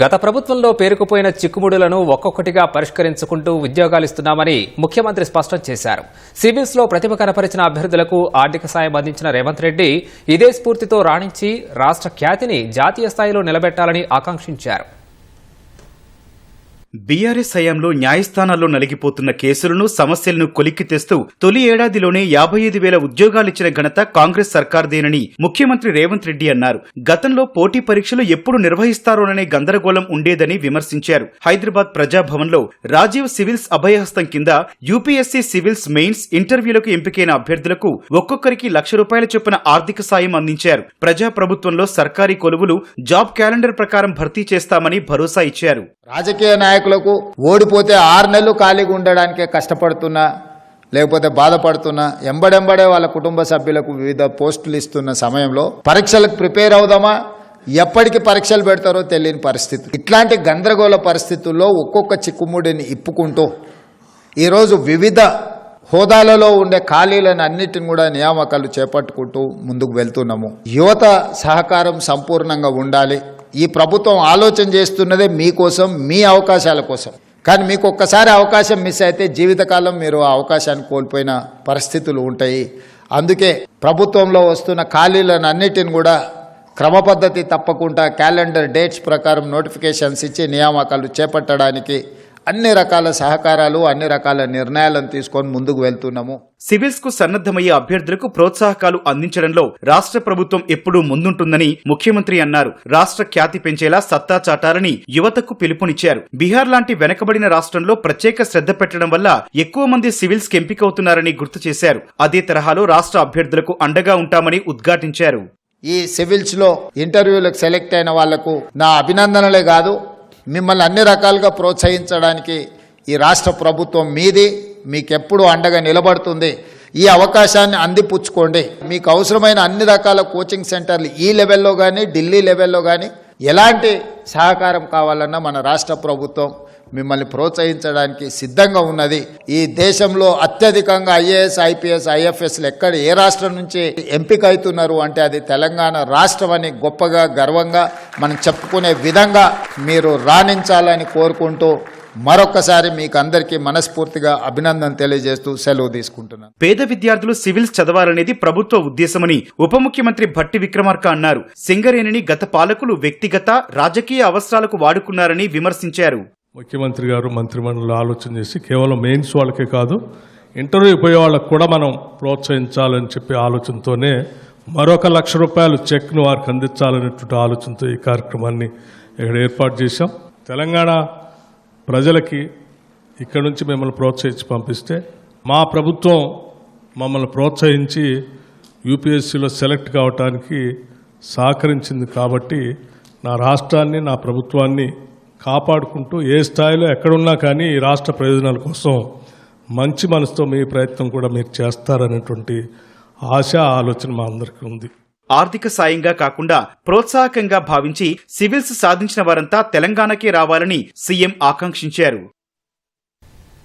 గత ప్రభుత్వంలో పేరుకుపోయిన చిక్కుముడులను ఒక్కొక్కటిగా పరిష్కరించుకుంటూ ఉద్యోగాలిస్తున్నామని ముఖ్యమంత్రి స్పష్టం చేశారు. సివిల్స్లో ప్రతిభ కనపరిచిన అభ్యర్థులకు ఆర్థిక సాయం అందించిన రేవంత్ రెడ్డి ఇదే స్ఫూర్తితో రాణించి రాష్ట్ర ఖ్యాతిని జాతీయ స్థాయిలో నిలబెట్టాలని ఆకాంక్షించారు. బీఆర్ఎస్ హయాంలో న్యాయస్థానాల్లో నలిగిపోతున్న కేసులను సమస్యలను కొలిక్కి తెస్తూ తొలి ఏడాదిలోనే యాభై ఐదు వేల ఉద్యోగాలిచ్చిన ఘనత కాంగ్రెస్ సర్కార్దేనని ముఖ్యమంత్రి రేవంత్ రెడ్డి అన్నారు. గతంలో పోటీ పరీక్షలు ఎప్పుడు నిర్వహిస్తారోననే గందరగోళం ఉండేదని విమర్శించారు. హైదరాబాద్ ప్రజాభవన్లో రాజీవ్ సివిల్స్ అభయహస్తం కింద యూపీఎస్సీ సివిల్స్ మెయిన్స్ ఇంటర్వ్యూలకు ఎంపికైన అభ్యర్థులకు ఒక్కొక్కరికి లక్ష రూపాయల చొప్పున ఆర్థిక సాయం అందించారు. ప్రజా ప్రభుత్వంలో సర్కారీ కొలువులు జాబ్ క్యాలెండర్ ప్రకారం భర్తీ చేస్తామని భరోసా ఇచ్చారు. రాజకీయ నాయకులకు ఓడిపోతే ఆరు నెలలు ఖాళీగా ఉండడానికే కష్టపడుతున్నా లేకపోతే బాధపడుతున్నా ఎంబడెంబడే వాళ్ళ కుటుంబ సభ్యులకు వివిధ పోస్టులు ఇస్తున్న సమయంలో పరీక్షలకు ప్రిపేర్ అవుదామా? ఎప్పటికి పరీక్షలు పెడతారో తెలియని పరిస్థితి. ఇట్లాంటి గందరగోళ పరిస్థితుల్లో ఒక్కొక్క చిక్కుముడిని ఇప్పుకుంటూ ఈరోజు వివిధ హోదాలలో ఉండే ఖాళీలను అన్నిటిని కూడా నియామకాలు చేపట్టుకుంటూ ముందుకు వెళ్తున్నాము. యువత సహకారం సంపూర్ణంగా ఉండాలి. ఈ ప్రభుత్వం ఆలోచన చేస్తున్నదే మీకోసం మీ అవకాశాల కోసం. కానీ మీకు ఒక్కసారి అవకాశం మిస్ అయితే జీవితకాలం మీరు ఆ అవకాశాన్ని కోల్పోయిన పరిస్థితులు ఉంటాయి. అందుకే ప్రభుత్వంలో వస్తున్న ఖాళీలను అన్నిటిని కూడా క్రమపద్ధతి తప్పకుండా క్యాలెండర్ డేట్స్ ప్రకారం నోటిఫికేషన్స్ ఇచ్చి నియామకాలు చేపట్టడానికి అన్ని రకాల సహకారాలు అన్ని రకాల నిర్ణయాలను తీసుకొని ముందుకు వెళ్తున్నాము. సివిల్స్కు సన్నద్దమయ్యే అభ్యర్థులకు ప్రోత్సాహకాలు అందించడంలో రాష్ట్ర ప్రభుత్వం ఎప్పుడూ ముందుంటుందని ముఖ్యమంత్రి అన్నారు. రాష్ట్ర ఖ్యాతి పెంచేలా సత్తా చాటాలని యువతకు పిలుపునిచ్చారు. బీహార్ లాంటి వెనకబడిన రాష్ట్రంలో ప్రత్యేక శ్రద్ధ పెట్టడం వల్ల ఎక్కువ మంది సివిల్స్కి ఎంపికవుతున్నారని గుర్తు చేశారు. అదే తరహాలో రాష్ట్ర అభ్యర్థులకు అండగా ఉంటామని ఉద్ఘాటించారు. ఈ సివిల్స్లో ఇంటర్వ్యూలకు సెలెక్ట్ అయిన వాళ్ళకు నా అభినందనలే కాదు మిమ్మల్ని అన్ని రకాలుగా ప్రోత్సహించడానికి ఈ రాష్ట్ర ప్రభుత్వం మీది మీకెప్పుడు అండగా నిలబడుతుంది. ఈ అవకాశాన్ని అందిపుచ్చుకోండి. మీకు అవసరమైన అన్ని రకాల కోచింగ్ సెంటర్లు ఈ లెవెల్లో కానీ ఢిల్లీ లెవెల్లో కానీ ఎలాంటి సహకారం కావాలన్నా మన రాష్ట్ర ప్రభుత్వం మిమ్మల్ని ప్రోత్సహించడానికి సిద్ధంగా ఉన్నది. ఈ దేశంలో అత్యధికంగా ఐఏఎస్ ఐపీఎస్ ఐఎఫ్ఎస్లు ఎక్కడ ఏ రాష్ట్రం నుంచి ఎంపిక అవుతున్నారు అంటే అది తెలంగాణ రాష్ట్రం అని గొప్పగా గర్వంగా మనం చెప్పుకునే విధంగా మీరు రాణించాలని కోరుకుంటూ మరొకసారి మీకు అందరికీ మనస్ఫూర్తిగా అభినందన తెలియజేస్తూ సెలవు తీసుకుంటున్నాను. పేద విద్యార్థులు సివిల్స్ చదవాలనేది ప్రభుత్వ ఉద్దేశమని ఉప ముఖ్యమంత్రి భట్టి విక్రమార్క అన్నారు. సింగరేణిని గత పాలకులు వ్యక్తిగత రాజకీయ అవసరాలకు వాడుకున్నారని విమర్శించారు. ముఖ్యమంత్రి గారు మంత్రిమండలి ఆలోచన చేసి కేవలం మెయిన్స్ వాళ్ళకే కాదు ఇంటర్వ్యూ పోయే వాళ్ళకు కూడా మనం ప్రోత్సహించాలని చెప్పి ఆలోచనతోనే మరొక లక్ష రూపాయలు చెక్ను వారికి అందించాలనేటువంటి ఆలోచనతో ఈ కార్యక్రమాన్ని ఇక్కడ ఏర్పాటు చేశాం. తెలంగాణ ప్రజలకి ఇక్కడ నుంచి మిమ్మల్ని ప్రోత్సహించి పంపిస్తే మా ప్రభుత్వం మమ్మల్ని ప్రోత్సహించి యూపీఎస్సీలో సెలెక్ట్ కావటానికి సహకరించింది కాబట్టి నా రాష్ట్రాన్ని నా ప్రభుత్వాన్ని కాపాడుకుంటూ ఏ స్థాయిలో ఎక్కడున్నా కానీ ఈ రాష్ట్ర ప్రయోజనాల కోసం మంచి మనసుతో మీ ప్రయత్నం కూడా మీరు చేస్తారనేటువంటి ఆశ ఆలోచన మా అందరికీ ఉంది. ఆర్థిక సాయంగా కాకుండా ప్రోత్సాహకంగా భావించి సివిల్స్ సాధించిన వారంతా తెలంగాణకే రావాలని సీఎం ఆకాంక్షించారు.